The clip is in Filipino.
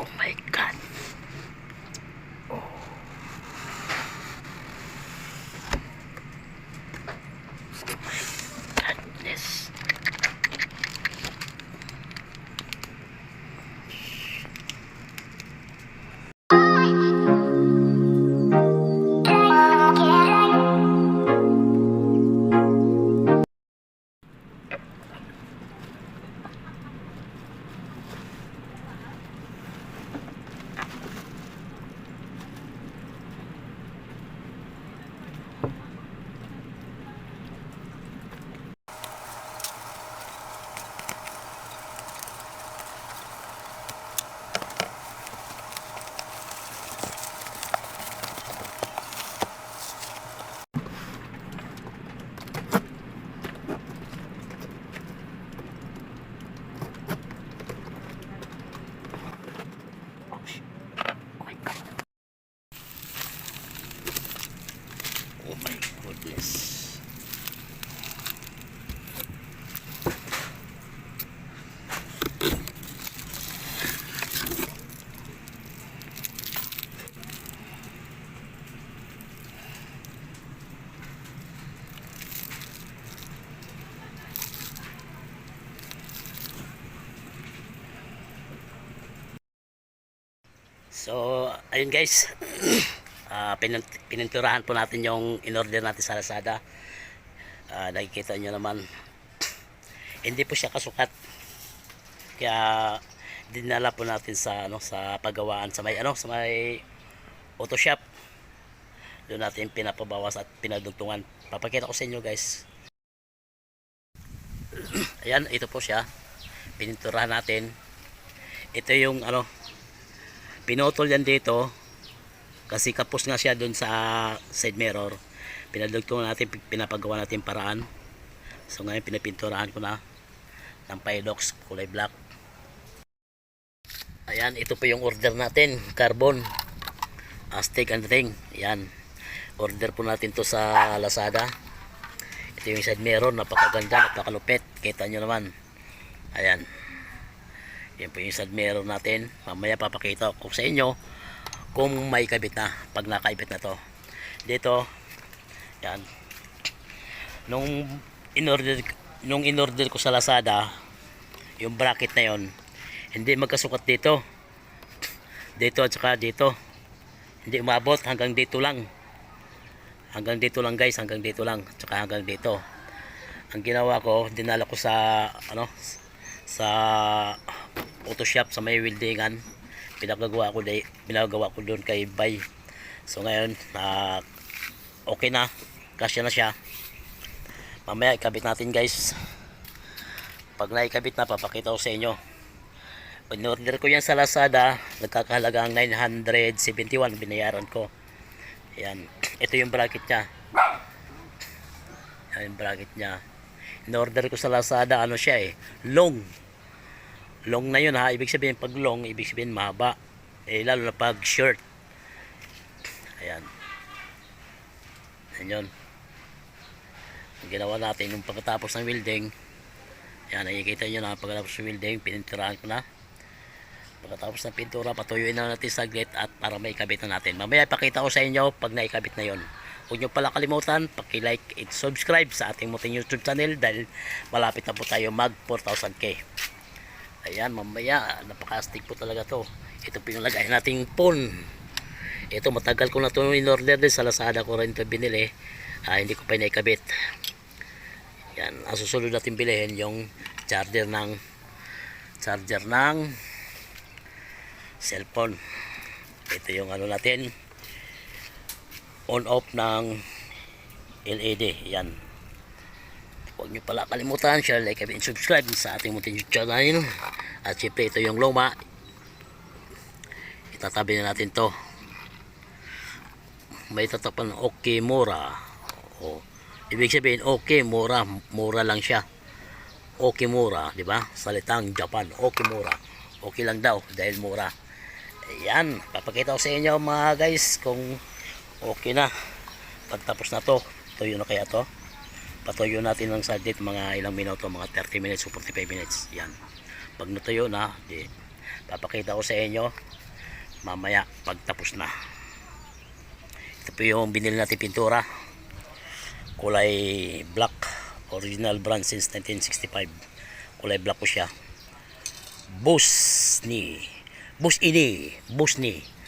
Oh my So, ayun guys. Pinint pininturahan po natin yung in-order natin sa Lazada. Ah, nakikita nyo naman. Hindi po siya kasukat. Kaya dinala po natin sa ano sa paggawaan sa may ano sa may auto shop. Doon natin pinapabawas at pinadugtungan. Papakita ko sa inyo guys. Ayan, ito po siya. Pininturahan natin. Ito yung ano pinutol yan dito. Kasi kapos nga siya dun sa side mirror. Pinadugtungan natin pinapagawa natin paraan. So ngayon pinapinturahan ko na ng Pilox kulay black. Ayan ito po yung order natin carbon Aztec and ring. Ayan order po natin to sa Lazada. Ito yung side mirror napakaganda napakalupit. Kita nyo naman. Ayan yan po yung side mirror natin. Mamaya papakita ko sa inyo kung may kabit na. Pag nakaibit na to. Dito, yan. Nung in-order, nung in-order ko sa Lazada, yung bracket na yon hindi magkasukat dito. Dito at saka dito. Hindi umabot hanggang dito lang. Hanggang dito lang guys, hanggang dito lang. Tsaka hanggang dito. Ang ginawa ko, dinala ko sa ano sa auto shop sa may weldingan. Pinagagawa ko day, pinagagawa ko doon kay Bay. So ngayon na okay na. Kasya na siya. Mamaya ikabit natin guys. Pag naikabit na papakita ko sa inyo. In-order ko yan sa Lazada. Nagkakahalaga ang 971 binayaran ko. Yan ito yung bracket nya yan yung bracket nya in-order ko sa Lazada ano siya eh long long na yun ha? Ibig sabihin pag long ibig sabihin mahaba eh lalo na pag short. Ayan. Yan yun. Ang ginawa natin nung pagkatapos ng welding yan nakikita nyo na pagkatapos ng welding pininturahan ko na. Pagkatapos ng pintura patuyuin na natin saglit at para may ikabit na natin. Mamaya ipakita ko sa inyo pag naikabit na yon huwag nyo pala kalimutan paki-like and subscribe sa ating muting youtube channel dahil malapit na po tayo mag 4,000k Ayan, mamaya, napaka-astig po talaga to. Ito pinalagay nating phone. Ito, matagal ko na to in-order din sa Lazada ko rin ito binili. Ah, hindi ko pa naikabit. Yan, ang susunod natin bilhin yung charger ng charger ng cellphone. Ito yung ano natin on off ng LED. Yan. Huwag nyo pala kalimutan, share, like, and subscribe sa ating YouTube channel. At syempre ito yung luma. Itatabi na natin to. May tatapan ng okay mura. O, ibig sabihin okay mura, mura lang siya. Okay mura, di ba? Salitang Japan, okay mura. Okay lang daw dahil mura. Ayan, papakita ko sa inyo mga guys kung okay na. Pagtapos na to, tuyo na kaya to patuyo natin ng saglit mga ilang minuto mga 30 minutes o 45 minutes yan pag natuyo na di, papakita ko sa inyo. Mamaya pagtapos na. Ito po yung binili natin pintura. Kulay black. Original brand since 1965 kulay black po siya. Busni. Busini. Busni